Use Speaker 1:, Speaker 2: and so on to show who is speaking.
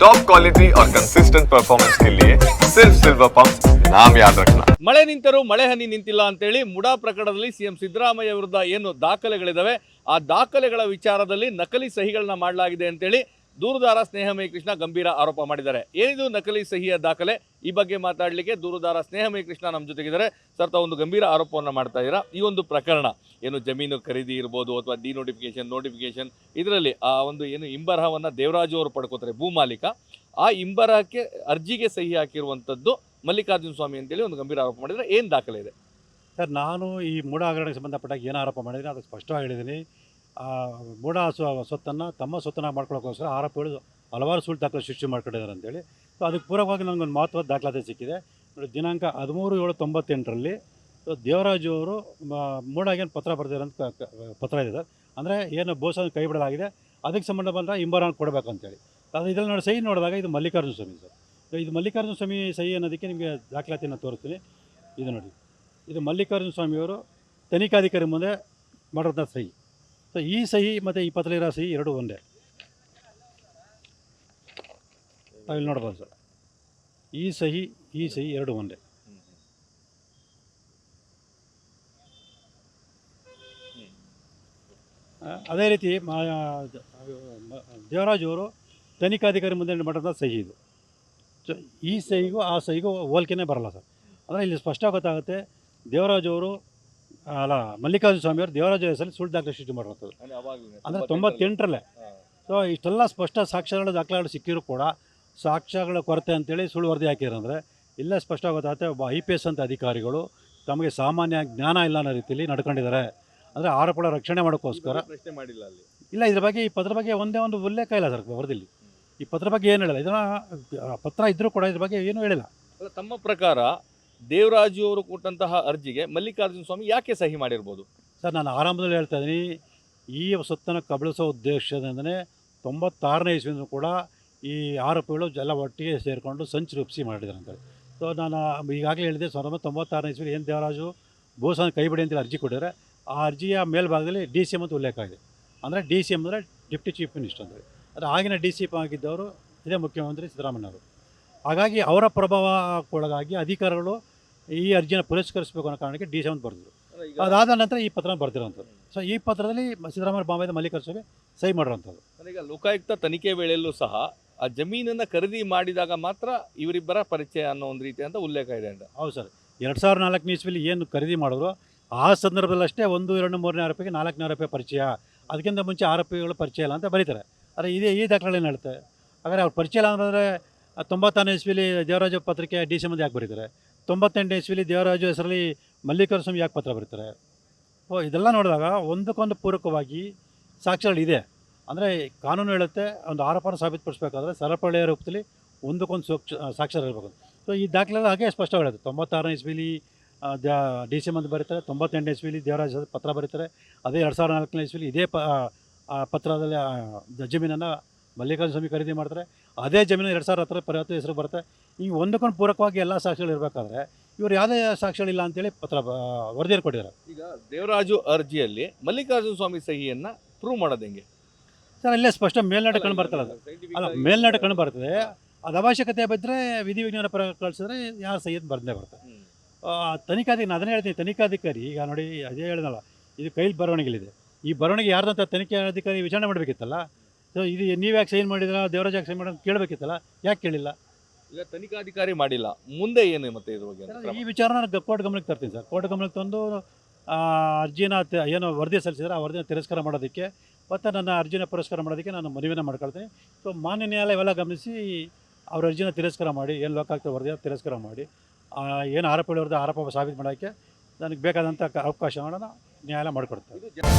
Speaker 1: Top quality और consistent performance के लिए सिर्फ सिल्वर पंप नाम याद रखना
Speaker 2: ಮಳೆ ನಿಂತರೂ ಮಳೆ ಹನಿ ನಿಂತಿಲ್ಲ ಅಂತೇಳಿ ಮುಡಾ ಪ್ರಕರಣದಲ್ಲಿ ಸಿಎಂ ಸಿದ್ದರಾಮಯ್ಯ ವಿರುದ್ಧ ಏನು ದಾಖಲೆಗಳಿದಾವೆ ಆ ದಾಖಲೆಗಳ ವಿಚಾರದಲ್ಲಿ ನಕಲಿ ಸಹಿಗಳನ್ನ ಮಾಡಲಾಗಿದೆ ಅಂತೇಳಿ ದೂರುದಾರ ಸ್ನೇಹಮಯಿ ಕೃಷ್ಣ ಗಂಭೀರ ಆರೋಪ ಮಾಡಿದ್ದಾರೆ. ಏನಿದು ನಕಲಿ ಸಹಿಯ ದಾಖಲೆ? ಈ ಬಗ್ಗೆ ಮಾತಾಡಲಿಕ್ಕೆ ದೂರುದಾರ ಸ್ನೇಹಮಯಿ ಕೃಷ್ಣ ನಮ್ಮ ಜೊತೆಗಿದ್ದಾರೆ. ಸರ್, ತಾವು ಒಂದು ಗಂಭೀರ ಆರೋಪವನ್ನು ಮಾಡ್ತಾ ಇದ್ದೀರಾ? ಈ ಒಂದು ಪ್ರಕರಣ, ಏನು ಜಮೀನು ಖರೀದಿ ಇರ್ಬೋದು ಅಥವಾ ಡಿ ನೋಟಿಫಿಕೇಶನ್ ನೋಟಿಫಿಕೇಶನ್ ಇದರಲ್ಲಿ ಆ ಒಂದು ಏನು ಇಂಬರಹವನ್ನು ದೇವರಾಜು ಅವರು ಪಡ್ಕೋತಾರೆ ಭೂಮಾಲೀಕ ಆ ಇಂಬರಹಕ್ಕೆ ಅರ್ಜಿಗೆ ಸಹಿ ಹಾಕಿರುವಂಥದ್ದು ಮಲ್ಲಿಕಾರ್ಜುನ ಸ್ವಾಮಿ ಅಂತೇಳಿ ಒಂದು ಗಂಭೀರ ಆರೋಪ ಮಾಡಿದರೆ ಏನು ದಾಖಲೆ ಇದೆ?
Speaker 3: ಸರ್, ನಾನು ಈ ಮೂಢ ಹಗರಣಕ್ಕೆ ಸಂಬಂಧಪಟ್ಟಾಗ ಏನು ಆರೋಪ ಮಾಡಿದ್ದೀನಿ ಅದಕ್ಕೆ ಸ್ಪಷ್ಟವಾಗಿ ಹೇಳಿದ್ದೀನಿ. ಆ, ಮೂಢ ಸ್ವ ಸ್ವತ್ತನ್ನು ತಮ್ಮ ಸ್ವತ್ತನ್ನ ಮಾಡ್ಕೊಳ್ಳೋಕ್ಕೋಸ್ಕರ ಆರೋಪಗಳು ಹಲವಾರು ಸುಳ್ಳು ದಾಖಲೆ ಸೃಷ್ಟಿ ಮಾಡ್ಕೊಂಡಿದ್ದಾರೆ ಅಂತೇಳಿ. ಸೊ ಅದಕ್ಕೆ ಪೂರಕವಾಗಿ ನನಗೊಂದು ಮಹತ್ವದ ದಾಖಲಾತಿ ಸಿಕ್ಕಿದೆ. ನೋಡಿ ದಿನಾಂಕ ಹದಿಮೂರು ಏಳು ತೊಂಬತ್ತೆಂಟರಲ್ಲಿ ದೇವರಾಜು ಅವರು ಮೂಡಾಗೇನು ಪತ್ರ ಕ- ಕ- ಪತ್ರ ಇದೆ ಸರ್. ಅಂದರೆ ಏನು ಬೋಸನ್ನು ಕೈ ಬಿಡಲಾಗಿದೆ ಅದಕ್ಕೆ ಸಂಬಂಧ ಬಂದರೆ ಇಂಬರಾನ್ ಕೊಡಬೇಕು ಅಂತೇಳಿ. ಅದು ಇದರಲ್ಲಿ ನೋಡಿ ಸಹಿ ನೋಡಿದಾಗ ಇದು ಮಲ್ಲಿಕಾರ್ಜುನ ಸ್ವಾಮಿ ಸರ್. ಇದು ಮಲ್ಲಿಕಾರ್ಜುನ ಸ್ವಾಮಿ ಸಹಿ ಅನ್ನೋದಕ್ಕೆ ನಿಮಗೆ ದಾಖಲಾತಿಯನ್ನು ತೋರಿಸ್ತೀನಿ. ಇದು ನೋಡಿ. ಇದು ಮಲ್ಲಿಕಾರ್ಜುನ ಸ್ವಾಮಿಯವರು ತನಿಖಾಧಿಕಾರಿ ಮುಂದೆ ಮಾಡಿರೋಂಥ ಸಹಿ. ಸೊ ಈ ಸಹಿ ಮತ್ತು ಈ ಪತ್ರಲಿರೋ ಸಹಿ ಎರಡು ಒಂದೇ. ತಾವಿಲ್ಲಿ ನೋಡ್ಬೋದು ಸರ್. ಈ ಸಹಿ ಈ ಸಹಿ ಎರಡು ಒಂದೇ. ಅದೇ ರೀತಿ ಮಾ- ಮ- ದೇವರಾಜ್ ಅವರು ತನಿಖಾಧಿಕಾರಿ ಮುಂದೆ ಮಾಡಿದ ಸಹಿ ಇದು. ಸೊ, ಈ ಸಹಿಗೂ ಆ ಸಹಿಗೂ ಹೋಲ್ಕೆನೇ ಬರಲ್ಲ ಸರ್. ಅಂದರೆ ಇಲ್ಲಿ ಸ್ಪಷ್ಟ ಗೊತ್ತಾಗುತ್ತೆ, ದೇವರಾಜ್ ಅವರು ಅಲ್ಲ ಮಲ್ಲಿಕಾರ್ಜುನ ಸ್ವಾಮಿ ಅವರು ದೇವರಾಜ ಹೆಸರಲ್ಲಿ ಸುಳ್ಳು ದಾಖಲೆ ಸೃಷ್ಟಿ ಮಾಡುವಂಥದ್ದು ಅಂದರೆ ತೊಂಬತ್ತೆಂಟರಲ್ಲೇ. ಸೊ ಇಷ್ಟೆಲ್ಲ ಸ್ಪಷ್ಟ ಸಾಕ್ಷ್ಯಗಳ ದಾಖಲೆಗಳು ಸಿಕ್ಕಿರೂ ಕೂಡ ಸಾಕ್ಷ್ಯಗಳ ಕೊರತೆ ಅಂತೇಳಿ ಸುಳ್ಳು ವರದಿ ಹಾಕಿರಂದರೆ ಇಲ್ಲೇ ಸ್ಪಷ್ಟ ಗೊತ್ತಾಗುತ್ತೆ ಒಬ್ಬ ಐ ಪಿ ಎಸ್ ಅಂತ ಅಧಿಕಾರಿಗಳು ತಮಗೆ ಸಾಮಾನ್ಯ ಜ್ಞಾನ ಇಲ್ಲ ಅನ್ನೋ ರೀತಿಯಲ್ಲಿ ನಡ್ಕೊಂಡಿದ್ದಾರೆ. ಅಂದರೆ ಆರೋಪಗಳ ರಕ್ಷಣೆ ಮಾಡೋಕ್ಕೋಸ್ಕರ
Speaker 2: ಪ್ರಶ್ನೆ ಮಾಡಿಲ್ಲ ಅಲ್ಲಿ.
Speaker 3: ಇಲ್ಲ ಇದ್ರ ಬಗ್ಗೆ ಈ ಪತ್ರ ಬಗ್ಗೆ ಒಂದೇ ಒಂದು ಉಲ್ಲೇಖ ಇಲ್ಲ ಸರ್ ವರದಿಲಿ. ಈ ಪತ್ರ ಬಗ್ಗೆ ಏನು ಹೇಳಿಲ್ಲ. ಇದನ್ನು ಪತ್ರ ಇದ್ದರೂ ಕೂಡ ಇದ್ರ ಬಗ್ಗೆ ಏನೂ ಹೇಳಿಲ್ಲ.
Speaker 2: ತಮ್ಮ ಪ್ರಕಾರ ದೇವರಾಜು ಅವರು ಕೊಟ್ಟಂತಹ ಅರ್ಜಿಗೆ ಮಲ್ಲಿಕಾರ್ಜುನ ಸ್ವಾಮಿ ಯಾಕೆ ಸಹಿ ಮಾಡಿರ್ಬೋದು?
Speaker 3: ಸರ್, ನಾನು ಆರಂಭದಲ್ಲಿ ಹೇಳ್ತಾ ಇದ್ದೀನಿ, ಈ ಸೊತ್ತನ್ನು ಕಬಳಿಸೋ ಉದ್ದೇಶದಿಂದನೇ ತೊಂಬತ್ತಾರನೇ ಇಸ್ವಿಂದ ಕೂಡ ಈ ಆರೋಪಿಗಳು ಜಲ ಒಟ್ಟಿಗೆ ಸೇರಿಕೊಂಡು ಸಂಚು ರೂಪಿಸಿ ಮಾಡಿದ್ದಾರೆ ಸೊ ನಾನು ಈಗಾಗಲೇ ಹೇಳಿದೆ, ಸಾವಿರದ ಒಂಬೈನೂರ ತೊಂಬತ್ತಾರನೇ ಇಸ್ವಿ ಏನು ದೇವರಾಜು ಬೋಸನ ಕೈಬಿಡಿ ಅಂತೇಳಿ ಅರ್ಜಿ ಕೊಟ್ಟಿದ್ದಾರೆ. ಆ ಅರ್ಜಿಯ ಮೇಲ್ಭಾಗದಲ್ಲಿ ಡಿ ಸಿ ಎಂ ಅಂತ ಉಲ್ಲೇಖ ಆಗಿದೆ. ಅಂದರೆ ಡಿ ಸಿ ಎಂ ಅಂದರೆ ಡಿಪ್ಟಿ ಚೀಫ್ ಮಿನಿಸ್ಟರ್ ಅಂದರೆ ಅದು ಆಗಿನ ಡಿ ಸಿ ಎಂ ಆಗಿದ್ದವರು, ಇದೇ ಮುಖ್ಯಮಂತ್ರಿ ಸಿದ್ದರಾಮಯ್ಯವರು ಹಾಗಾಗಿ ಅವರ ಪ್ರಭಾವಕ್ಕೊಳಗಾಗಿ ಅಧಿಕಾರಿಗಳು ಈ ಅರ್ಜಿನ ಪುರಸ್ಕರಿಸಬೇಕು ಅನ್ನೋ ಕಾರಣಕ್ಕೆ ಡಿ ಸಿ ಎಂ ಬರೆದರು ಅದಾದ ನಂತರ ಈ ಪತ್ರ ಬರ್ತಿರೋವಂಥದ್ದು ಸೊ ಈ ಪತ್ರದಲ್ಲಿ ಸಿದ್ದರಾಮಯ್ಯ ಬಾಂಬೆದ ಸಭೆ ಸಹಿ ಮಾಡಿರೋಂಥದ್ದು.
Speaker 2: ಈಗ ಲೋಕಾಯುಕ್ತ ತನಿಖೆ ವೇಳೆಯಲ್ಲೂ ಸಹ ಆ ಜಮೀನನ್ನು ಖರೀದಿ ಮಾಡಿದಾಗ ಮಾತ್ರ ಇವರಿಬ್ಬರ ಪರಿಚಯ ಅನ್ನೋ ಒಂದು ರೀತಿ ಅಂತ ಉಲ್ಲೇಖ ಇದೆ ಅಂತ.
Speaker 3: ಹೌದು ಸರ್. ಎರಡು ಸಾವಿರದ ನಾಲ್ಕನೇ ಇಸ್ವಿಲಿ ಏನು ಖರೀದಿ ಮಾಡಿದ್ರು ಆ ಸಂದರ್ಭದಲ್ಲಷ್ಟೇ ಒಂದು ಎರಡು ಮೂರನೇ ಆರೋಪಿಗೆ ನಾಲ್ಕನೇ ಆರೋಪಿ ಪರಿಚಯ ಅದಕ್ಕಿಂತ ಮುಂಚೆ ಆರೋಪಿಗಳು ಪರಿಚಯ ಇಲ್ಲ ಅಂತ ಬರೀತಾರೆ. ಆದರೆ ಇದೇ ಈ ದಾಖಲೆ ಏನು ಹೇಳುತ್ತೆ ಹಾಗಾದರೆ ಅವ್ರು ಪರಿಚಯ ಇಲ್ಲ ಅಂತಂದರೆ ತೊಂಬತ್ತಾರನೇ ಇಸ್ವಿಲಿ ದೇವರಾಜ ಪತ್ರಿಕೆ ಡಿ ಸಿ ಮಂದಿ ಯಾಕೆ ಬರೀತಾರೆ? ತೊಂಬತ್ತೆಂಟನೇ ಇಸ್ವಿಲಿ ದೇವರಾಜು ಹೆಸರಲ್ಲಿ ಮಲ್ಲಿಕಾರ್ಜುನ ಸ್ವಾಮಿ ಯಾಕೆ ಪತ್ರ ಬರೀತಾರೆ? ಓ, ಇದೆಲ್ಲ ನೋಡಿದಾಗ ಒಂದಕ್ಕೊಂದು ಪೂರಕವಾಗಿ ಸಾಕ್ಷ್ಯಗಳಿದೆ ಅಂದರೆ ಕಾನೂನು ಹೇಳುತ್ತೆ, ಒಂದು ಆರೋಪನ ಸಾಬೀತುಪಡಿಸಬೇಕಾದ್ರೆ ಸರಪಳಿಯ ರೂಪದಲ್ಲಿ ಒಂದಕ್ಕೊಂದು ಸೂಕ್ಷ ಸಾಕ್ಷ್ಯ ಇರಬೇಕು. ಸೊ ಈ ದಾಖಲೆ ಹಾಗೆ ಸ್ಪಷ್ಟ ಹೇಳುತ್ತೆ ತೊಂಬತ್ತಾರನೇ ಇಸ್ವಿಲಿ ಡಿ ಸಿ ಮಂದಿ ಬರೀತಾರೆ, ತೊಂಬತ್ತೆಂಟನೇ ಇಸ್ವಿಲಿ ದೇವರಾಜ ಪತ್ರ ಬರೀತಾರೆ. ಅದೇ ಎರಡು ಸಾವಿರದ ನಾಲ್ಕನೇ ಇಸ್ವಿಲಿ ಇದೇ ಪ ಪತ್ರದಲ್ಲಿ ಜಮೀನನ್ನು ಮಲ್ಲಿಕಾರ್ಜುನ ಸ್ವಾಮಿ ಖರೀದಿ ಮಾಡ್ತಾರೆ. ಅದೇ ಜಮೀನು ಎರಡು ಸಾವಿರ ಹತ್ತರ ಪರಿವರ್ತನೆ ಹೆಸರು ಬರುತ್ತೆ. ಈ ಒಂದಕ್ಕೊಂದು ಪೂರಕವಾಗಿ ಎಲ್ಲ ಸಾಕ್ಷಿಗಳು ಇರಬೇಕಾದ್ರೆ ಇವ್ರು ಯಾವುದೇ ಸಾಕ್ಷಿಗಳಿಲ್ಲ ಅಂತೇಳಿ ಪತ್ರ ಬ- ವರದಿಯನ್ನು ಕೊಟ್ಟಿದ್ದಾರೆ.
Speaker 2: ಈಗ ದೇವರಾಜು ಅರ್ಜಿಯಲ್ಲಿ ಮಲ್ಲಿಕಾರ್ಜುನ ಸ್ವಾಮಿ ಸಹಿಯನ್ನು ಪ್ರೂವ್ ಮಾಡೋದು ಹೆಂಗೆ?
Speaker 3: ಸರ್ ಇಲ್ಲೇ ಸ್ಪಷ್ಟ ಮೇಲ್ನಾಟ ಕಂಡು ಬರ್ತಾರೆ ಅದು. ಅಲ್ಲ ಮೇಲ್ನಾಟ ಕಂಡು ಬರ್ತದೆ. ಅದು ಅವಶ್ಯಕತೆ ಬಿದ್ದರೆ ವಿಧಿ ವಿಜ್ಞಾನ ಪರ ಕಳಿಸಿದ್ರೆ ಯಾರು ಸಹಿತ ಬರ್ದೇ ಬರ್ತದೆ ತನಿಖಾಧಿಕಾರಿ ನಾನು ಅದನ್ನೇ ಹೇಳ್ತೀನಿ ತನಿಖಾಧಿಕಾರಿ ಈಗ ನೋಡಿ ಅದೇ ಹೇಳಿದಲ್ಲ ಇದು ಕೈಲಿ ಬರವಣಿಗೆಲಿದೆ. ಈ ಬರವಣಿಗೆ ಯಾರ್ದಂತ ತನಿಖಾಧಿಕಾರಿ ವಿಚಾರಣೆ ಮಾಡಬೇಕಿತ್ತಲ್ಲ ಇದು ನೀವು ಯಾಕೆ ಸೈನ್ ಮಾಡಿದ್ರ? ದೇವರಾಜ್ ಯಾಕೆ ಸೈನ್ ಮಾಡೋದು ಕೇಳಬೇಕಿತ್ತಲ್ಲ? ಯಾಕೆ ಕೇಳಿಲ್ಲ?
Speaker 2: ಈಗ ತನಿಖಾಧಿಕಾರಿ ಮಾಡಿಲ್ಲ. ಮುಂದೆ ಏನು ಮತ್ತೆ ಇದ್ರ ಬಗ್ಗೆ ಅಂತ ಕ್ರಮ?
Speaker 3: ಈ ವಿಚಾರನ ನಾನು ಕೋರ್ಟ್ ಗಮನಕ್ಕೆ ತರ್ತೀನಿ ಸರ್. ಕೋರ್ಟ್ ಗಮನಕ್ಕೆ ತಂದು ಆ, ಅರ್ಜಿನ ತ- ಏನು ವರದಿ ಸಲ್ಲಿಸಿದ್ರೆ ಆ ವರದಿನ ತಿರಸ್ಕಾರ ಮಾಡೋದಕ್ಕೆ ಮತ್ತು ನನ್ನ ಅರ್ಜಿನ ಪುರಸ್ಕಾರ ಮಾಡೋದಕ್ಕೆ ನಾನು ಮನವಿನ ಮಾಡ್ಕೊಳ್ತೀನಿ. ಸೊ ಮಾನ್ಯ ನ್ಯಾಯಾಲಯ ಇವೆಲ್ಲ ಗಮನಿಸಿ ಅವ್ರ ಅರ್ಜಿನ ತಿರಸ್ಕಾರ ಮಾಡಿ ಏನು ಲೋಕಾಯುಕ್ತ ವರದಿನ ತಿರಸ್ಕಾರ ಮಾಡಿ ಆ, ಏನು ಆರೋಪಗಳಿವ್ರದ್ದು ಆರೋಪ ಸಾಬೀತು ಮಾಡೋಕ್ಕೆ ನನಗೆ ಬೇಕಾದಂಥ ಕ- ಅವಕಾಶಗಳನ್ನು ನ್ಯಾಯಾಲಯ ಮಾಡಿಕೊಡ್ತಾರೆ
Speaker 2: ಜನ-